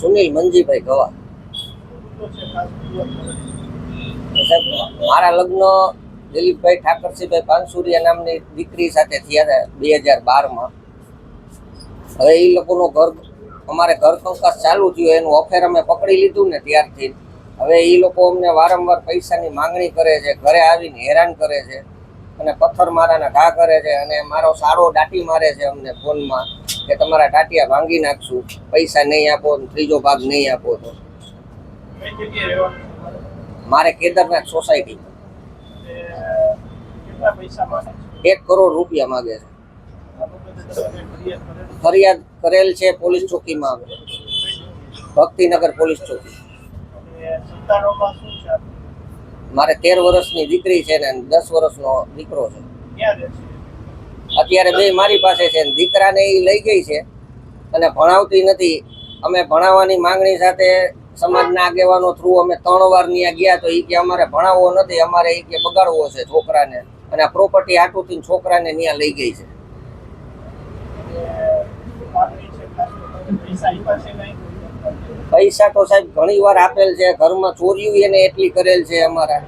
સુનિલ મંજીભાઈ ગવા મારા લગ્ન દિલીપભાઈ ઠાકરસિંહભાઈ પાનસુરિયા નામની દીકરી સાથે થયા હતા બે હજાર બારમાં. હવે એ લોકોનું ઘર, અમારે ઘર કંકાસ ચાલુ થયું, એનું અફેર અમે પકડી લીધું ને ત્યારથી. હવે એ લોકો અમને વારંવાર પૈસાની માંગણી કરે છે, ઘરે આવીને હેરાન કરે છે. અને પથ્થર મારાના ઘા કરે છે અને મારો સારો દાટી મારે છે અમને ફોનમાં કે તમારા ટાટિયા ભાંગી નાખશું. પૈસા નહીં આપો ત્રીજો ભાગ નહીં આપો તો. મારે કેદારનાથ સોસાયટી એક કરોડ રૂપિયા માગે છે. ફરિયાદ કરેલ છે પોલીસ ચોકીમાં. ભક્તિનગર પોલીસ ચોકી. મારે તેર વર્ષની દીકરી છે ને દસ વર્ષનો દીકરો છે અત્યારે બે મારી પાસે છે દીકરાને એ લઈ ગઈ છે અને ભણાવતી નથી અમે ભણાવવાની માંગણી સાથે સમાજના આગેવાનો થ્રુ અમે ત્રણ વાર ત્યાં ગયા તો એ કે અમારે ભણાવવો નથી અમારે એ કે બગાડવો છે છોકરાને અને આ પ્રોપર્ટી આટુથી છોકરાને ત્યાં લઈ ગઈ છે પૈસા તો સાહેબ ઘણી વાર આપેલ છે ઘરમાં ચોરીઓ એને એટલી કરેલ છે અમારા.